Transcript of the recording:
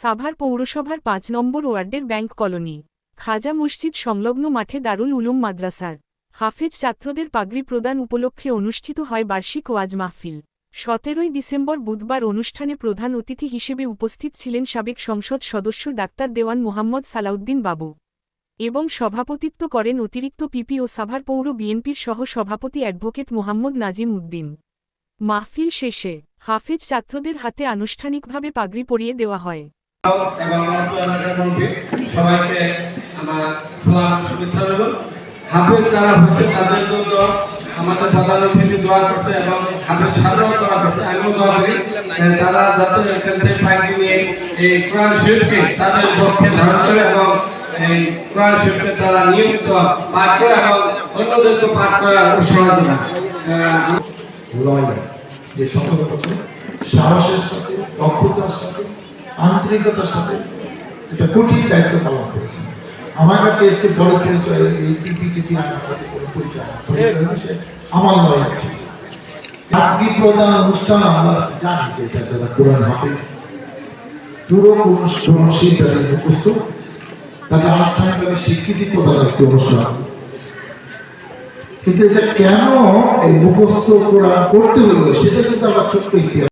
সাভার পৌরসভার পাঁচ নম্বর ওয়ার্ডের ব্যাংক কলোনি, খাজা মসজিদ সংলগ্ন মাঠে দারুল উলুম মাদ্রাসার। হাফেজ ছাত্রদের পাগড়ি প্রদান উপলক্ষে অনুষ্ঠিত হয় বার্ষিক ওয়াজ মাহফিল। সতেরোই ডিসেম্বর বুধবার অনুষ্ঠানে প্রধান অতিথি হিসেবে উপস্থিত ছিলেন সাবেক সংসদ সদস্য ডাক্তার দেওয়ান মোহাম্মদ সালাউদ্দিন বাবু এবং সভাপতিত্ব করেন অতিরিক্ত পিপি ও সাভার পৌর বিএনপির সহ সভাপতি অ্যাডভোকেট মোহাম্মদ নাজিম উদ্দিন। মাহফিল শেষে হাফেজ ছাত্রদের হাতে আনুষ্ঠানিকভাবে পাগড়ি পরিয়ে দেওয়া হয়। এবং সবাইকে আমার সালাম, শুভেচ্ছা রইল। হাফেজ যারা হচ্ছে, তাদের জন্য আমাদের প্রধান অতিথি দোয়া করছে এবং হাফেজ সাধনাও করা করছে, আমিও দোয়া করি। তারা যাতে এখান থেকে পাইকি নিয়ে এই কোরআন শরীফকে তাদের পক্ষে ধারণ করে এবং এই কোরআন শরীফকে তারা নিয়মিত পাঠ করে এবং অন্যদেরকে পাঠ করার উৎসাহ দেয়। যে সফল সাহসের সাথে, দক্ষতার সাথে আন্তরিকতার সাথে এটা কঠিন দায়িত্ব পালন করেছে। আমার কাছে এর চেয়ে বড় পরিচয়, এই টিপি টিপি আমার কাছে কোনো পরিচয়। আমার লড়াই ছিল। চাকরি প্রদান অনুষ্ঠান আমরা জানি যে এটা যারা কোরআন হাফিজ পুরো অনুষ্ঠান তাদের মুখস্থ। তাদের আনুষ্ঠানিকভাবে স্বীকৃতি একটি অনুষ্ঠান। কিন্তু এটা কেন এই মুখস্থ কোরআন করতে হলো, সেটা কিন্তু আমরা ছোট্ট ইতিহাস